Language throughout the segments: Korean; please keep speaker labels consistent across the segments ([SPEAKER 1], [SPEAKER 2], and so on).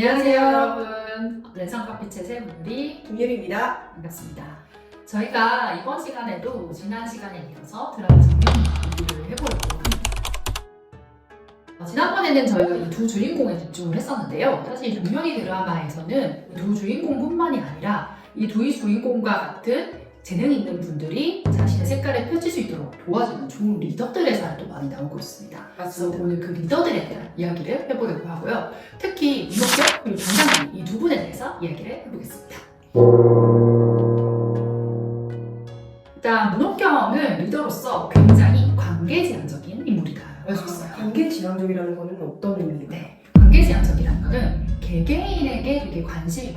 [SPEAKER 1] 안녕하세요 여러분. 랜선커피채 세분리
[SPEAKER 2] 김유리입니다.
[SPEAKER 1] 반갑습니다. 저희가 이번 시간에도 지난 시간에 이어서 드라마 정면 얘기를 해보려고 합니다. 어, 지난번에는 저희가 이 두 주인공에 집중을 했었는데요. 사실 이 정면이 드라마에서는 두 주인공뿐만이 아니라 이 두 주인공과 같은 재능 있는 분들이 자신의 색깔을 펼칠 수 있도록 도와주는 좋은 리더들의 사연도 많이 나오고 있습니다 그래서 오늘 그 리더들에 대한 이야기를 해보려고 하고요. 특히 이목경 그리고 정장님 이두 분에 대해서 이야기를 해보겠습니다. 일단 문옥경은 리더로서 굉장히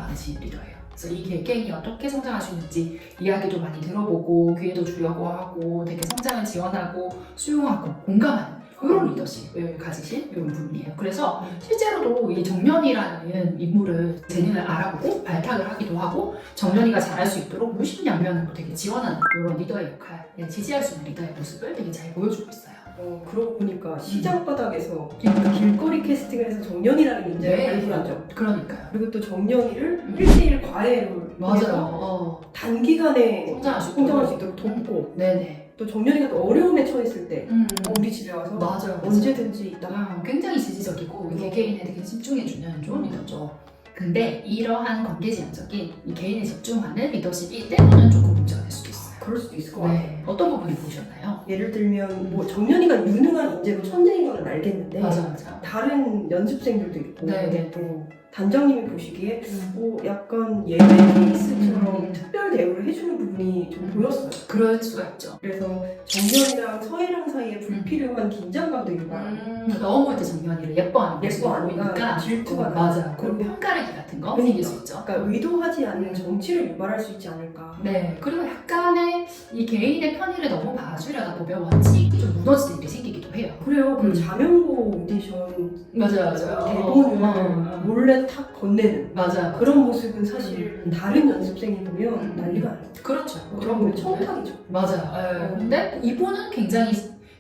[SPEAKER 1] 많으신 리더예요. 그래서 이 개개인이 어떻게 성장할 수 있는지 이야기도 많이 들어보고 기회도 주려고 하고 되게 성장을 지원하고 수용하고 공감하는 그런 리더십을 가지신 이런 분이에요. 그래서 실제로도 이 정년이라는 인물을 재능을 알아보고 발탁을 하기도 하고 정년이가 잘할 수 있도록 무심양면으로 되게 지원하는 이런 리더의 역할, 네, 지지할 수 있는 리더의 모습을 되게 잘 보여주고 있어요.
[SPEAKER 2] 어, 그러고 보니까 시장 바닥에서 길거리 캐스팅을 해서 정년이라는 인재를
[SPEAKER 1] 네.
[SPEAKER 2] 발굴하죠.
[SPEAKER 1] 그러니까요.
[SPEAKER 2] 그리고 또 정년이를
[SPEAKER 1] 음.
[SPEAKER 2] 1대1 과외를
[SPEAKER 1] 맞아요. 어,
[SPEAKER 2] 단기간에
[SPEAKER 1] 성장할 수. 있도록
[SPEAKER 2] 돕고
[SPEAKER 1] 네네.
[SPEAKER 2] 또 정년이가 또 어려움에 처했을 때
[SPEAKER 1] 음.
[SPEAKER 2] 어, 우리 집에 와서
[SPEAKER 1] 맞아요.
[SPEAKER 2] 언제든지 있다.
[SPEAKER 1] 아, 굉장히 지지적이고 개개인에 되게 집중해주는 좋은 리더죠. 근데 이러한 관계 지향적인 이 개인에 집중하는 리더십이 때로는 조금 문제가 될 수도 있어요.
[SPEAKER 2] 그럴 수도 있을 것 같아요.
[SPEAKER 1] 네. 어떤 부분이 보셨나요?
[SPEAKER 2] 예를 들면 뭐 정년이가 유능한 인재로 천재인 건 알겠는데
[SPEAKER 1] 맞아 맞아.
[SPEAKER 2] 다른 연습생들도 있고
[SPEAKER 1] 네, 네.
[SPEAKER 2] 또 단장님이 보시기에
[SPEAKER 1] 음.
[SPEAKER 2] 뭐 약간 예외 케이스처럼
[SPEAKER 1] 음.
[SPEAKER 2] 특별 대우를 해주는 부분이 좀
[SPEAKER 1] 음.
[SPEAKER 2] 보였어요.
[SPEAKER 1] 그럴 수가 있죠.
[SPEAKER 2] 그래서 정년이랑 서해랑 사이에 불필요한 긴장감도 유발하고
[SPEAKER 1] 음, 너무 이제 정면이를 예뻐하는
[SPEAKER 2] 예뻐하니까
[SPEAKER 1] 보이니까
[SPEAKER 2] 질투가
[SPEAKER 1] 어,
[SPEAKER 2] 나요.
[SPEAKER 1] 맞아. 그리고 평가르기 같은 거
[SPEAKER 2] 그러니까.
[SPEAKER 1] 생길 수 있죠.
[SPEAKER 2] 그러니까 의도하지 않는 정치를 유발할 수 있지 않을까.
[SPEAKER 1] 네. 그리고 약간의 이 개인의 편의를 너무 봐주려다 보면 원칙이 좀 무너지는 일이 생기기도 해요.
[SPEAKER 2] 그래요. 그
[SPEAKER 1] 음.
[SPEAKER 2] 자명고 오디션
[SPEAKER 1] 맞아요, 맞아요.
[SPEAKER 2] 대본을
[SPEAKER 1] 어, 어.
[SPEAKER 2] 몰래 탁 건네는
[SPEAKER 1] 맞아.
[SPEAKER 2] 그런 모습은 사실
[SPEAKER 1] 음.
[SPEAKER 2] 다른 연습생이 보면
[SPEAKER 1] 음.
[SPEAKER 2] 난리가 나요.
[SPEAKER 1] 그렇죠.
[SPEAKER 2] 그런 거
[SPEAKER 1] 부분들.
[SPEAKER 2] 청탁이죠.
[SPEAKER 1] 맞아요. 예.
[SPEAKER 2] 어.
[SPEAKER 1] 근데 이분은 굉장히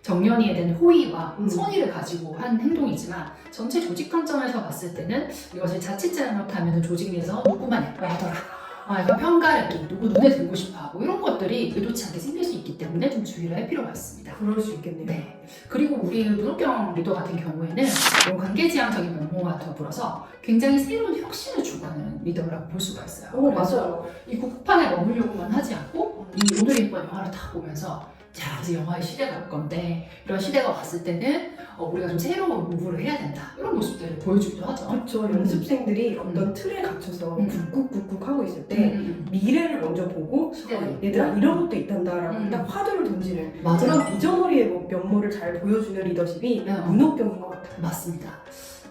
[SPEAKER 1] 정년이에 대한 호의와
[SPEAKER 2] 음.
[SPEAKER 1] 선의를 가지고 한 행동이지만 전체 조직 관점에서 봤을 때는 이것을 자칫 잘못하면 조직 내에서 누구만 예뻐하더라. 아, 약간 평가르기, 누구 눈에 들고 싶어 하고 이런 것들이 의도치 않게 생길 수 있기 때문에 좀 주의를 할 필요가 있습니다.
[SPEAKER 2] 그럴 수 있겠네요.
[SPEAKER 1] 네. 그리고 우리 문옥경 리더 같은 경우에는 이런 관계지향적인 면모와 더불어서 굉장히 새로운 혁신을 주관하는 리더라고 볼 수가 있어요.
[SPEAKER 2] 어,
[SPEAKER 1] 그래서
[SPEAKER 2] 맞아요.
[SPEAKER 1] 이 국판에 머물려고만 하지 않고 이 오늘의 이번 영화를 다 보면서 자 이제 영화의 시대가 올 건데 이런 시대가 왔을 때는 어, 우리가 좀 새로운 무브를 해야 된다 이런 모습들을 보여주기도 하죠.
[SPEAKER 2] 그렇죠. 연습생들이 어떤 틀에 갇혀서
[SPEAKER 1] 음.
[SPEAKER 2] 쿡쿡쿡쿡 하고 있을 때
[SPEAKER 1] 음,
[SPEAKER 2] 미래를 먼저 보고
[SPEAKER 1] 시대가
[SPEAKER 2] 어, 얘들아 이런 것도 있단다라고
[SPEAKER 1] 음.
[SPEAKER 2] 딱 화두를 던지는
[SPEAKER 1] 맞아요.
[SPEAKER 2] 그런 비전머리의 뭐 면모를 잘 보여주는 리더십이
[SPEAKER 1] 네.
[SPEAKER 2] 문옥경인 것 같아요.
[SPEAKER 1] 맞습니다.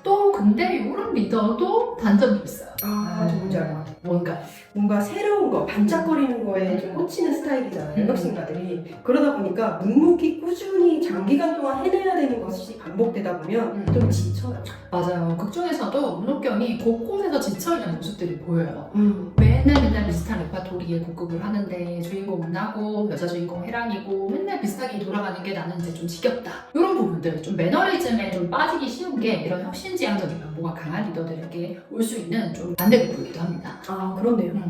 [SPEAKER 1] 또 근데 이런 리더도 단점이 있어요.
[SPEAKER 2] 아, 뭔지 알것 같아요.
[SPEAKER 1] 뭔가
[SPEAKER 2] 뭔가 새로운 거, 반짝거리는 거에 좀 꽂히는 스타일이잖아요,
[SPEAKER 1] 음.
[SPEAKER 2] 연습생가들이. 그러다 보니까 묵묵히 꾸준히 장기간 동안 해내야 되는 것이 반복되다 보면
[SPEAKER 1] 음.
[SPEAKER 2] 좀 지쳐요.
[SPEAKER 1] 맞아요. 극 중에서도 문옥경이 곳곳에서 지쳐있는 모습들이 보여요.
[SPEAKER 2] 음.
[SPEAKER 1] 맨날 맨날 비슷한 레파토리에 곡극을 하는데 주인공은 나고 여자 주인공 해랑이고 맨날 비슷하게 돌아가는 게 나는 이제 좀 지겹다 이런 부분들 좀 매너리즘에 좀 빠지기 쉬운 게 이런 혁신지향적인 면모가 강한 리더들에게 올 수 있는 좀 반대급부이기도 합니다.
[SPEAKER 2] 아, 그렇네요.
[SPEAKER 1] 음.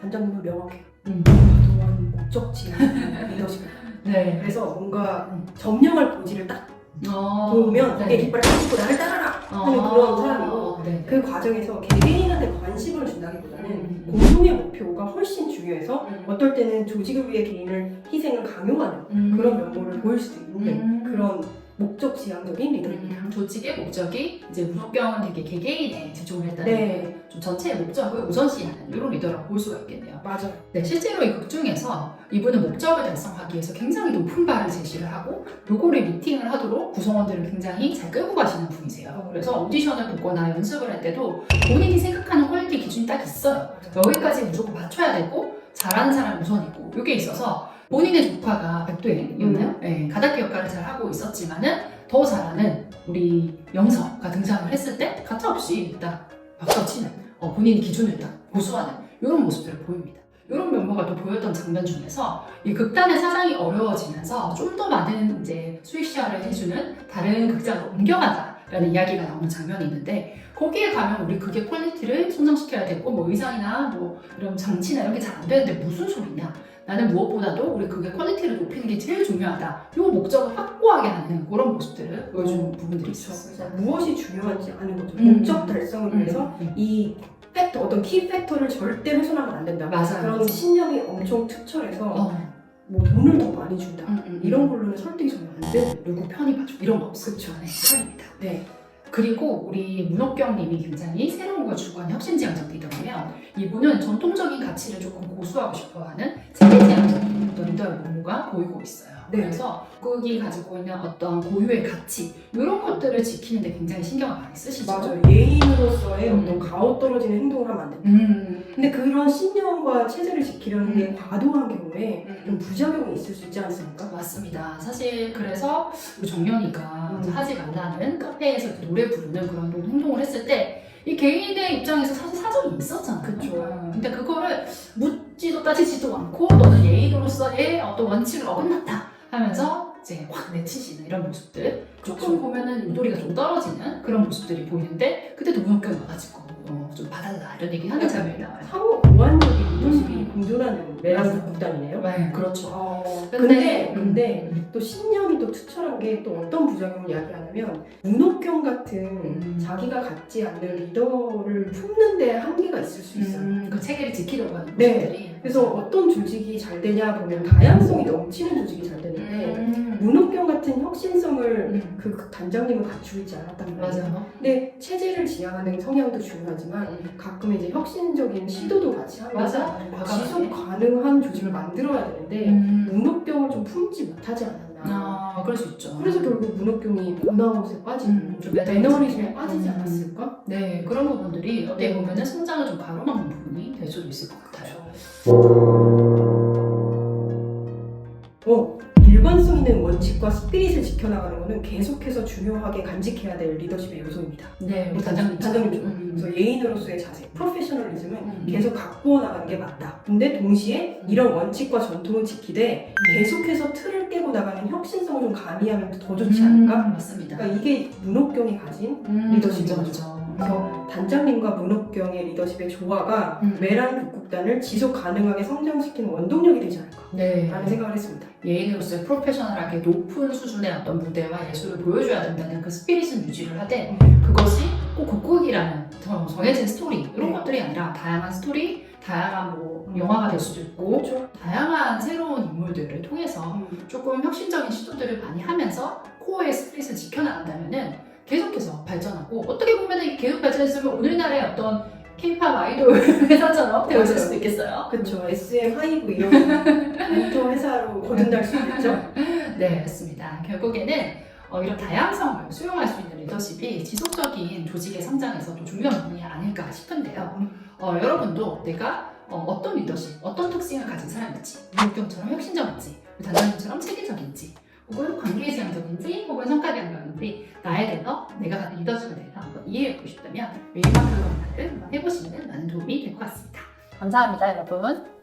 [SPEAKER 2] 단장님은 명확해요.
[SPEAKER 1] 음.
[SPEAKER 2] 그동안 목적지 리더십.
[SPEAKER 1] 네.
[SPEAKER 2] 그래서 뭔가
[SPEAKER 1] 음.
[SPEAKER 2] 점령할 고지를 딱
[SPEAKER 1] 어,
[SPEAKER 2] 보면
[SPEAKER 1] 네.
[SPEAKER 2] 내 깃발을 꽂고 나를 따라라 하는 그런 사람이고
[SPEAKER 1] 네.
[SPEAKER 2] 그 과정에서 개개인한테 관심을 준다기보다는
[SPEAKER 1] 음.
[SPEAKER 2] 공동의 목표가 훨씬 중요해서
[SPEAKER 1] 음.
[SPEAKER 2] 어떨 때는 조직을 위해 개인을 희생을 강요하는
[SPEAKER 1] 음.
[SPEAKER 2] 그런 면모를 보일 수도 있는
[SPEAKER 1] 음.
[SPEAKER 2] 그런 목적 지향적인 리더입니다.
[SPEAKER 1] 음, 조직의 목적이 이제 문옥경은 되게 개개인에 집중을 했다는
[SPEAKER 2] 네.
[SPEAKER 1] 좀 전체의 목적을 우선시하는 이런 리더라고 볼 수가 있겠네요.
[SPEAKER 2] 맞아.
[SPEAKER 1] 네, 실제로 이 극 중에서 이분은 목적을 달성하기 위해서 굉장히 높은 바를 제시를 하고 요거를 미팅을 하도록 구성원들을 굉장히 잘 끌고 가시는 분이세요. 그래서 오디션을 보거나 연습을 할 때도 본인이 생각하는 퀄리티 기준이 딱 있어요. 여기까지 무조건 맞춰야 되고 잘하는 사람 우선이고 이게 있어서 본인의 조카가 백도행이었나요? 네, 가닥기 역할을 잘 하고 있었지만은 더 잘하는 우리 영서가 등장을 했을 때 가차없이 딱 박수치는 어, 본인 기준을 딱 고수하는 이런 모습들을 보입니다. 이런 면모가 또 보였던 장면 중에서 이 극단의 사장이 어려워지면서 좀 더 많은 이제 수익 시화를 해주는 다른 극장으로 옮겨가자. 라는 이야기가 나오는 장면이 있는데 거기에 가면 우리 그게 퀄리티를 성장시켜야 되고 뭐 의상이나 뭐 이런 장치나 이런 게 잘 안 되는데 무슨 소리냐 나는 무엇보다도 우리 그게 퀄리티를 높이는 게 제일 중요하다 이 목적을 확고하게 하는 그런 모습들을 보여주는 부분들이 있었어요
[SPEAKER 2] 그래서 무엇이 중요한지 아는 거죠.
[SPEAKER 1] 음.
[SPEAKER 2] 목적 달성을 위해서
[SPEAKER 1] 음, 음.
[SPEAKER 2] 이 팩터, 어떤 키 팩터를 절대 훼손하면 안 된다.
[SPEAKER 1] 맞아요.
[SPEAKER 2] 그런
[SPEAKER 1] 맞아요.
[SPEAKER 2] 신념이 엄청 투철해서
[SPEAKER 1] 어,
[SPEAKER 2] 뭐 돈을 더 많이 준다.
[SPEAKER 1] 음, 음,
[SPEAKER 2] 이런
[SPEAKER 1] 음.
[SPEAKER 2] 걸로는 설득이 전혀 안 되는.
[SPEAKER 1] 누구 편이 봐줘 이런 거 없어
[SPEAKER 2] 그쵸.
[SPEAKER 1] 네, 편입니다
[SPEAKER 2] 네.
[SPEAKER 1] 그리고 우리 문옥경님이 굉장히 새로운 걸 추구하는 혁신지향적 리더라면 이분은 전통적인 가치를 조금 고수하고 싶어하는 세계지향적인 어떤 리더의 면모가 보이고 있어요.
[SPEAKER 2] 네.
[SPEAKER 1] 그래서 국이 가지고 있는 어떤 고유의 가치 이런 것들을 지키는데 굉장히 신경을 많이 쓰시죠.
[SPEAKER 2] 맞아요. 예인으로서의
[SPEAKER 1] 음.
[SPEAKER 2] 어떤 가오 떨어지는 행동을 하면 안 된다.
[SPEAKER 1] 음.
[SPEAKER 2] 근데 그런 신념과 체제를 지키려는 게
[SPEAKER 1] 음.
[SPEAKER 2] 과도한 경우에
[SPEAKER 1] 음.
[SPEAKER 2] 좀 부작용이 있을 수 있지 않습니까?
[SPEAKER 1] 맞습니다. 사실 그래서 우리 정연이가
[SPEAKER 2] 음.
[SPEAKER 1] 하지 말라는 카페에서 노래 부르는 그런 행동을 했을 때 이 개인의 입장에서 사실 사정이 있었잖아요.
[SPEAKER 2] 그쵸.
[SPEAKER 1] 음. 근데 그거를 묻지도 따지지도 않고 너는 예의로서의 어떤 원칙을 어긋났다 하면서 이제 확 내치시는 이런 모습들 조금. 보면은 유도리가 좀 떨어지는 그런 모습들이 보이는데 그때도 문학경 와가지고 어, 좀 봐달라 이런 얘기 하는 장면이 나와요.
[SPEAKER 2] 상호 보완적인
[SPEAKER 1] 음.
[SPEAKER 2] 공존하는 메랑
[SPEAKER 1] 맞아요.
[SPEAKER 2] 국단이네요.
[SPEAKER 1] 네, 그렇죠.
[SPEAKER 2] 어,
[SPEAKER 1] 근데-
[SPEAKER 2] 근데 근데
[SPEAKER 1] 음.
[SPEAKER 2] 또 신념이 또 투철한 게 또 어떤 부작용을 야기하냐면 문옥경 같은
[SPEAKER 1] 음.
[SPEAKER 2] 자기가 갖지 않는 리더를 품는 데 한계가 있을 수 있어요.
[SPEAKER 1] 음, 그 체계를 지키려고 하는
[SPEAKER 2] 네.
[SPEAKER 1] 모습들이
[SPEAKER 2] 그래서 어떤 조직이 잘 되냐 보면 다양성이 넘치는 조직이 잘 되는데
[SPEAKER 1] 음.
[SPEAKER 2] 문옥경 같은 혁신성을
[SPEAKER 1] 음.
[SPEAKER 2] 그 단장님은 갖추고 있지 않았단 말이에요.
[SPEAKER 1] 맞아요.
[SPEAKER 2] 근데 체제를 지향하는 성향도 중요하지만 가끔 이제 혁신적인 시도도 같이 하면서
[SPEAKER 1] 맞아.
[SPEAKER 2] 지속 가능한 조직을 만들어야 되는데
[SPEAKER 1] 음.
[SPEAKER 2] 문옥경을 좀 품지 못하지 않았나.
[SPEAKER 1] 아, 그럴 수 있죠.
[SPEAKER 2] 그래서 결국 문옥경이 번아웃에 빠진
[SPEAKER 1] 음, 좀
[SPEAKER 2] 매너리즘에
[SPEAKER 1] 음.
[SPEAKER 2] 빠지지 않았을까?
[SPEAKER 1] 네, 그런 부분들이 어떻게 보면은 성장을 좀 가로막는 부분이 될 수도 있을 것 같아요.
[SPEAKER 2] 어, 일관성 있는 원칙과 스피릿을 지켜나가는 것은 계속해서 중요하게 간직해야 될 리더십의 요소입니다.
[SPEAKER 1] 네, 우리
[SPEAKER 2] 단장님,
[SPEAKER 1] 단장님.
[SPEAKER 2] 좀.
[SPEAKER 1] 음.
[SPEAKER 2] 그래서 예인으로서의 자세, 프로페셔널리즘은
[SPEAKER 1] 음.
[SPEAKER 2] 계속 가꾸어 나가는 게 맞다. 근데 동시에 이런 원칙과 전통을 지키되 계속해서 틀을 깨고 나가는 혁신성을 좀 가미하면 더 좋지 않을까?
[SPEAKER 1] 음, 맞습니다.
[SPEAKER 2] 그러니까 이게 문옥경이 가진
[SPEAKER 1] 음,
[SPEAKER 2] 리더십이죠.
[SPEAKER 1] 그렇죠.
[SPEAKER 2] 그래서 단장님과 문옥경의 리더십의 조화가
[SPEAKER 1] 음.
[SPEAKER 2] 메란 북극단을 지속 가능하게 성장시키는 원동력이 되지 않을까라는
[SPEAKER 1] 네.
[SPEAKER 2] 생각을 했습니다.
[SPEAKER 1] 예인으로서의 프로페셔널하게 높은 수준의 어떤 무대와 예술을 보여줘야 된다는 그 스피릿은 유지를 하되 그것이 꼭 극극이라는 정- 정해진 스토리 이런
[SPEAKER 2] 네.
[SPEAKER 1] 것들이 아니라 다양한 스토리, 다양한 뭐
[SPEAKER 2] 음.
[SPEAKER 1] 영화가 될 수도 있고
[SPEAKER 2] 그렇죠.
[SPEAKER 1] 다양한 새로운 인물들을 통해서
[SPEAKER 2] 음.
[SPEAKER 1] 조금 혁신적인 시도들을 많이 하면서 코어의 스피릿을 지켜나간다면은 계속해서 발전하고 어떻게 보면은 계속 발전했으면 오늘날의 어떤 K-팝 아이돌 회사처럼 되어질 수도 있겠어요.
[SPEAKER 2] 그렇죠. SM 하이브 이런 엔터 회사로 거듭날 수 있죠.
[SPEAKER 1] 네, 맞습니다. 결국에는 어, 이런 다양성을 수용할 수 있는 리더십이 지속적인 조직의 성장에서도 중요한 부분이 아닐까 싶은데요. 어, 여러분도 내가 어, 떤 리더십, 어떤 특징을 가진 사람인지, 문경처럼 혁신적인지, 단장님처럼 체계적인지, 혹은 관계지향적인지, 혹은 성과지향적인지 나에 대해서 내가 가진 리더십에 대해서 한번 이해해보고 싶다면 검사를 한번 해보시면 많은 도움이 될 것 같습니다. 감사합니다, 여러분.